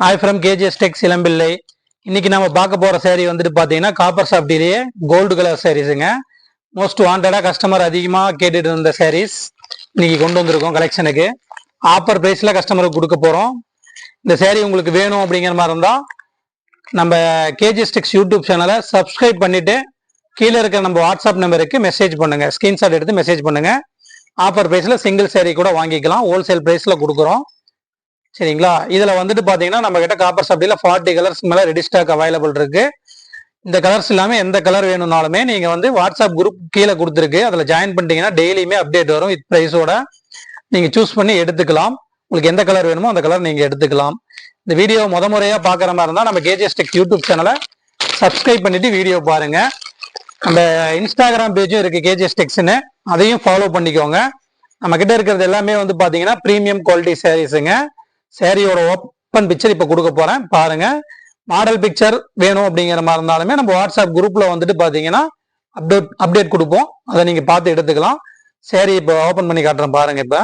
Hi from KGS Tex Elampillai இன்னைக்கு நம்ம பார்க்க போற saree வந்துட்டு பாத்தீங்கன்னா காப்பர் சாஃப்டிலேயே கோல்டு கலர் சாரீஸுங்க மோஸ்ட் வாண்டடா கஸ்டமர் அதிகமாக கேட்டுட்டு இருந்த சாரீஸ் இன்னைக்கு கொண்டு வந்திருக்கோம் கலெக்ஷனுக்கு ஆஃபர் பிரைஸ்ல கஸ்டமருக்கு கொடுக்க போறோம். இந்த சேரீ உங்களுக்கு வேணும் அப்படிங்கிற மாதிரி இருந்தா நம்ம கேஜிஎஸ் டெக்ஸ் யூடியூப் சேனலை சப்ஸ்கிரைப் பண்ணிட்டு கீழே இருக்கிற நம்ம வாட்ஸ்அப் நம்பருக்கு மெசேஜ் பண்ணுங்க. ஸ்கிரீன்ஷாட் எடுத்து மெசேஜ் பண்ணுங்க. ஆஃபர் பிரைஸ்ல சிங்கிள் சேரீ கூட வாங்கிக்கலாம். ஹோல்சேல் பிரைஸ்ல கொடுக்குறோம். சரிங்களா? இதுல வந்துட்டு பாத்தீங்கன்னா நம்ம கிட்ட காப்பர் சப்டில ஃபார்ட்டி கலர்ஸ் மேல ரெடி ஸ்டாக் அவைலபிள் இருக்கு. இந்த கலர்ஸ் இல்லாம எந்த கலர் வேணும்னாலுமே நீங்க வந்து வாட்ஸ்அப் குரூப் கீழே கொடுத்துருக்கு. அதுல ஜாயின் பண்ணிட்டீங்கன்னா டெய்லியுமே அப்டேட் வரும். வித் பிரைஸோட நீங்க சூஸ் பண்ணி எடுத்துக்கலாம். உங்களுக்கு எந்த கலர் வேணுமோ அந்த கலர் நீங்க எடுத்துக்கலாம். இந்த வீடியோ முத முறையா பாக்குற மாதிரி இருந்தா நம்ம கேஜிஎஸ் டெக் யூடியூப் சேனலை சப்ஸ்கிரைப் பண்ணிட்டு வீடியோ பாருங்க. நம்ம இன்ஸ்டாகிராம் பேஜும் இருக்கு கேஜிஎஸ் டெக்ஸ்னு அதையும் ஃபாலோ பண்ணிக்கோங்க. நம்ம கிட்ட இருக்கிறது எல்லாமே வந்து பாத்தீங்கன்னா ப்ரீமியம் குவாலிட்டி சாரீஸுங்க சாரியோட ஓப்பன் பிக்சர் இப்போ கொடுக்க போகிறேன் பாருங்கள் மாடல் பிக்சர் வேணும் அப்படிங்கிற மாதிரி இருந்தாலுமே நம்ம வாட்ஸ்அப் குரூப்பில் வந்துட்டு பார்த்தீங்கன்னா அப்டேட் அப்டேட் கொடுப்போம். அதை நீங்கள் பார்த்து எடுத்துக்கலாம். சரி இப்போ ஓப்பன் பண்ணி காட்டுறேன் பாருங்க இப்போ.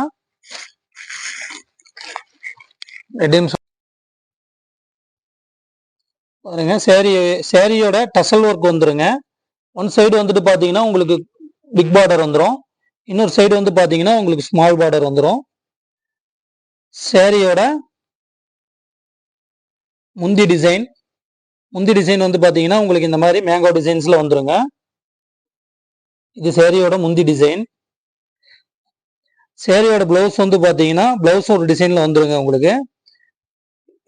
பாருங்க. சேரீ சேரீயோட டசல் ஒர்க் வந்துருங்க. ஒன் சைடு வந்துட்டு பார்த்தீங்கன்னா உங்களுக்கு பிக் பார்டர் வந்துடும் இன்னொரு சைடு வந்து பார்த்தீங்கன்னா உங்களுக்கு ஸ்மால் பார்டர் வந்துடும் சேரீயோட முந்தி டிசைன் முந்தி டிசைன் வந்து பார்த்தீங்கன்னா உங்களுக்கு இந்த மாதிரி மேங்கோ டிசைன்ஸில் வந்துருங்க. இது சேரீயோட முந்தி டிசைன் சேரீயோட ப்ளவுஸ் வந்து பார்த்தீங்கன்னா ப்ளவுஸ் ஒரு டிசைனில் வந்துருங்க உங்களுக்கு.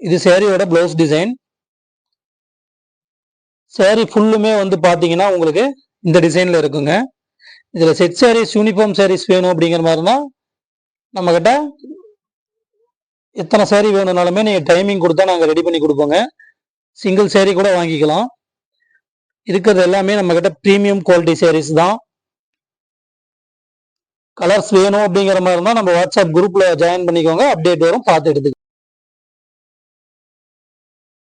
இது சேரீயோட ப்ளவுஸ் டிசைன் சேரீ ஃபுல்லுமே வந்து பார்த்தீங்கன்னா உங்களுக்கு இந்த டிசைனில் இருக்குங்க. இதில் செட் சாரீஸ் யூனிஃபார்ம் சாரீஸ் வேணும் அப்படிங்கிற மாதிரினா நம்மக்கிட்ட எத்தனை சேரீ வேணும்னாலுமே நீங்கள் டைமிங் கொடுத்தா நாங்கள் ரெடி பண்ணி கொடுப்போங்க. சிங்கிள் சேரீ கூட வாங்கிக்கலாம். இருக்கிறது எல்லாமே நம்ம ப்ரீமியம் குவாலிட்டி சேரீஸ் தான். கலர்ஸ் வேணும் அப்படிங்கிற மாதிரி இருந்தால் நம்ம வாட்ஸ்அப் குரூப்பில் ஜாயின் பண்ணிக்கோங்க. அப்டேட் வரும் பார்த்து எடுத்துக்கலாம்.